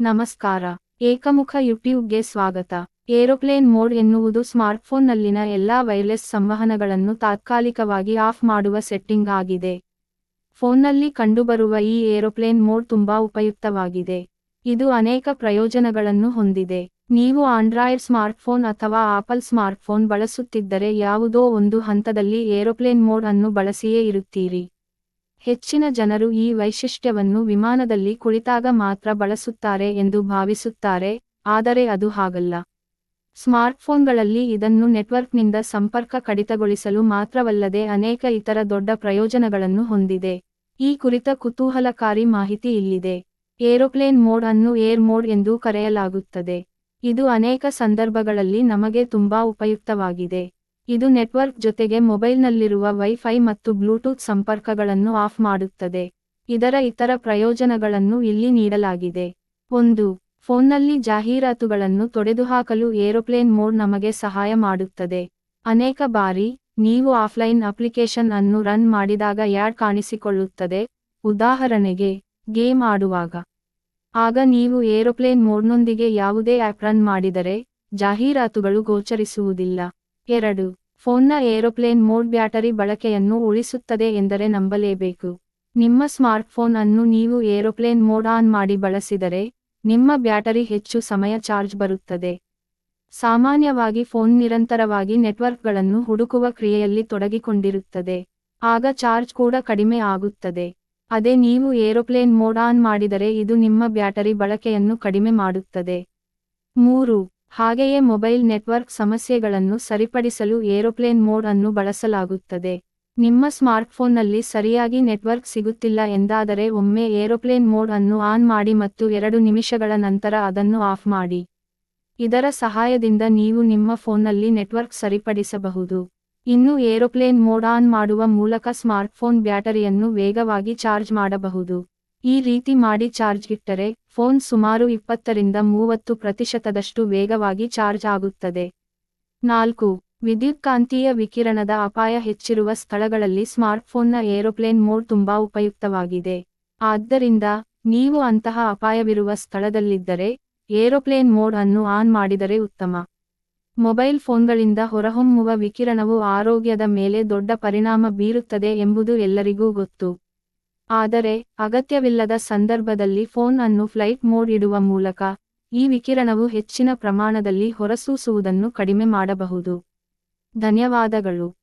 ನಮಸ್ಕಾರ. ಏಕಮುಖ ಯೂಟ್ಯೂಬ್ಗೆ ಸ್ವಾಗತ. Aeroplane mode ಎನ್ನುವುದು ಸ್ಮಾರ್ಟ್ಫೋನ್ನಲ್ಲಿನ ಎಲ್ಲಾ ವೈರ್ಲೆಸ್ ಸಂವಹನಗಳನ್ನು ತಾತ್ಕಾಲಿಕವಾಗಿ ಆಫ್ ಮಾಡುವ ಸೆಟ್ಟಿಂಗ್ ಆಗಿದೆ. ಫೋನ್ನಲ್ಲಿ ಕಂಡುಬರುವ ಈ ಏರೋಪ್ಲೇನ್ ಮೋಡ್ ತುಂಬಾ ಉಪಯುಕ್ತವಾಗಿದೆ. ಇದು ಅನೇಕ ಪ್ರಯೋಜನಗಳನ್ನು ಹೊಂದಿದೆ. ನೀವು ಆಂಡ್ರಾಯ್ಡ್ ಸ್ಮಾರ್ಟ್ಫೋನ್ ಅಥವಾ ಆಪಲ್ ಸ್ಮಾರ್ಟ್ಫೋನ್ ಬಳಸುತ್ತಿದ್ದರೆ ಯಾವುದೋ ಒಂದು ಹಂತದಲ್ಲಿ ಏರೋಪ್ಲೇನ್ ಮೋಡ್ ಅನ್ನು ಬಳಸಿಯೇ ಇರುತ್ತೀರಿ. ಹೆಚ್ಚಿನ ಜನರು ಈ ವೈಶಿಷ್ಟ್ಯವನ್ನು ವಿಮಾನದಲ್ಲಿ ಕುಳಿತಾಗ ಮಾತ್ರ ಬಳಸುತ್ತಾರೆ ಎಂದು ಭಾವಿಸುತ್ತಾರೆ, ಆದರೆ ಅದು ಹಾಗಲ್ಲ. ಸ್ಮಾರ್ಟ್ಫೋನ್ಗಳಲ್ಲಿ ಇದನ್ನು ನೆಟ್ವರ್ಕ್ನಿಂದ ಸಂಪರ್ಕ ಕಡಿತಗೊಳಿಸಲು ಮಾತ್ರವಲ್ಲದೆ ಅನೇಕ ಇತರ ದೊಡ್ಡ ಪ್ರಯೋಜನಗಳನ್ನು ಹೊಂದಿದೆ. ಈ ಕುರಿತ ಕುತೂಹಲಕಾರಿ ಮಾಹಿತಿ ಇಲ್ಲಿದೆ. ಏರೋಪ್ಲೇನ್ ಮೋಡ್ ಅನ್ನು ಏರ್ ಮೋಡ್ ಎಂದೂ ಕರೆಯಲಾಗುತ್ತದೆ. ಇದು ಅನೇಕ ಸಂದರ್ಭಗಳಲ್ಲಿ ನಮಗೆ ತುಂಬಾ ಉಪಯುಕ್ತವಾಗಿದೆ. ಇದು ನೆಟ್ವರ್ಕ್ ಜೊತೆಗೆ ಮೊಬೈಲ್ನಲ್ಲಿರುವ ವೈಫೈ ಮತ್ತು ಬ್ಲೂಟೂತ್ ಸಂಪರ್ಕಗಳನ್ನು ಆಫ್ ಮಾಡುತ್ತದೆ. ಇದರ ಇತರ ಪ್ರಯೋಜನಗಳನ್ನು ಇಲ್ಲಿ ನೀಡಲಾಗಿದೆ. ಒಂದು, ಫೋನ್ನಲ್ಲಿ ಜಾಹೀರಾತುಗಳನ್ನು ತೊಡೆದುಹಾಕಲು ಏರೋಪ್ಲೇನ್ ಮೋಡ್ ನಮಗೆ ಸಹಾಯ ಮಾಡುತ್ತದೆ. ಅನೇಕ ಬಾರಿ, ನೀವು ಆಫ್ಲೈನ್ ಅಪ್ಲಿಕೇಶನ್ ಅನ್ನು ರನ್ ಮಾಡಿದಾಗ ಯಾಡ್ ಕಾಣಿಸಿಕೊಳ್ಳುತ್ತದೆ. ಉದಾಹರಣೆಗೆ, ಗೇಮ್ ಆಡುವಾಗ. ಆಗ ನೀವು ಏರೋಪ್ಲೇನ್ ಮೋಡ್ನೊಂದಿಗೆ ಯಾವುದೇ ಆ್ಯಪ್ ರನ್ ಮಾಡಿದರೆ, ಜಾಹೀರಾತುಗಳು ಗೋಚರಿಸುವುದಿಲ್ಲ. ಎರಡು ಫೋನ್ನ ಏರೋಪ್ಲೇನ್ ಮೋಡ್ ಬ್ಯಾಟರಿ ಬಳಕೆಯನ್ನು ಉಳಿಸುತ್ತದೆ ಎಂದರೆ ನಂಬಲೇಬೇಕು. ನಿಮ್ಮ ಸ್ಮಾರ್ಟ್ಫೋನ್ ಅನ್ನು ನೀವು ಏರೋಪ್ಲೇನ್ ಮೋಡ್ ಆನ್ ಮಾಡಿ ಬಳಸಿದರೆ, ನಿಮ್ಮ ಬ್ಯಾಟರಿ ಹೆಚ್ಚು ಸಮಯ ಚಾರ್ಜ್ ಬರುತ್ತದೆ. ಸಾಮಾನ್ಯವಾಗಿ ಫೋನ್ ನಿರಂತರವಾಗಿ ನೆಟ್ವರ್ಕ್ಗಳನ್ನು ಹುಡುಕುವ ಕ್ರಿಯೆಯಲ್ಲಿ ತೊಡಗಿಕೊಂಡಿರುತ್ತದೆ. ಆಗ ಚಾರ್ಜ್ ಕೂಡ ಕಡಿಮೆ ಆಗುತ್ತದೆ. ಅದೇ ನೀವು ಏರೋಪ್ಲೇನ್ ಮೋಡ್ ಆನ್ ಮಾಡಿದರೆ ಇದು ನಿಮ್ಮ ಬ್ಯಾಟರಿ ಬಳಕೆಯನ್ನು ಕಡಿಮೆ ಮಾಡುತ್ತದೆ. ಮೂರು ಹಾಗೆಯೇ ಮೊಬೈಲ್ ನೆಟ್ವರ್ಕ್ ಸಮಸ್ಯೆಗಳನ್ನು ಸರಿಪಡಿಸಲು ಏರೋಪ್ಲೇನ್ ಮೋಡ್ ಅನ್ನು ಬಳಸಲಾಗುತ್ತದೆ. ನಿಮ್ಮ ಸ್ಮಾರ್ಟ್ಫೋನ್ನಲ್ಲಿ ಸರಿಯಾಗಿ ನೆಟ್ವರ್ಕ್ ಸಿಗುತ್ತಿಲ್ಲ ಎಂದಾದರೆ ಒಮ್ಮೆ ಏರೋಪ್ಲೇನ್ ಮೋಡ್ ಅನ್ನು ಆನ್ ಮಾಡಿ ಮತ್ತು ಎರಡು ನಿಮಿಷಗಳ ನಂತರ ಅದನ್ನು ಆಫ್ ಮಾಡಿ. ಇದರ ಸಹಾಯದಿಂದ ನೀವು ನಿಮ್ಮ ಫೋನ್ನಲ್ಲಿ ನೆಟ್ವರ್ಕ್ ಸರಿಪಡಿಸಬಹುದು. ಇನ್ನು ಏರೋಪ್ಲೇನ್ ಮೋಡ್ ಆನ್ ಮಾಡುವ ಮೂಲಕ ಸ್ಮಾರ್ಟ್ಫೋನ್ ಬ್ಯಾಟರಿಯನ್ನು ವೇಗವಾಗಿ ಚಾರ್ಜ್ ಮಾಡಬಹುದು. ಈ ರೀತಿ ಮಾಡಿ ಚಾರ್ಜ್ ಇಟ್ಟರೆ ಫೋನ್ ಸುಮಾರು ಇಪ್ಪತ್ತರಿಂದ ಮೂವತ್ತು ಪ್ರತಿಶತದಷ್ಟು ವೇಗವಾಗಿ ಚಾರ್ಜ್ ಆಗುತ್ತದೆ. ನಾಲ್ಕು, ವಿದ್ಯುತ್ಕಾಂತೀಯ ವಿಕಿರಣದ ಅಪಾಯ ಹೆಚ್ಚಿರುವ ಸ್ಥಳಗಳಲ್ಲಿ ಸ್ಮಾರ್ಟ್ಫೋನ್ನ ಏರೋಪ್ಲೇನ್ ಮೋಡ್ ತುಂಬಾ ಉಪಯುಕ್ತವಾಗಿದೆ. ಆದ್ದರಿಂದ, ನೀವು ಅಂತಹ ಅಪಾಯವಿರುವ ಸ್ಥಳದಲ್ಲಿದ್ದರೆ, ಏರೋಪ್ಲೇನ್ ಮೋಡ್ ಅನ್ನು ಆನ್ ಮಾಡಿದರೆ ಉತ್ತಮ. ಮೊಬೈಲ್ ಫೋನ್ಗಳಿಂದ ಹೊರಹೊಮ್ಮುವ ವಿಕಿರಣವು ಆರೋಗ್ಯದ ಮೇಲೆ ದೊಡ್ಡ ಪರಿಣಾಮ ಬೀರುತ್ತದೆ ಎಂಬುದು ಎಲ್ಲರಿಗೂ ಗೊತ್ತು. ಆದರೆ, ಅಗತ್ಯವಿಲ್ಲದ ಸಂದರ್ಭದಲ್ಲಿ ಫೋನ್ ಅನ್ನು ಫ್ಲೈಟ್ ಮೋಡ್ ಇಡುವ ಮೂಲಕ, ಈ ವಿಕಿರಣವು ಹೆಚ್ಚಿನ ಪ್ರಮಾಣದಲ್ಲಿ ಹೊರಸೂಸುವುದನ್ನು ಕಡಿಮೆ ಮಾಡಬಹುದು. ಧನ್ಯವಾದಗಳು.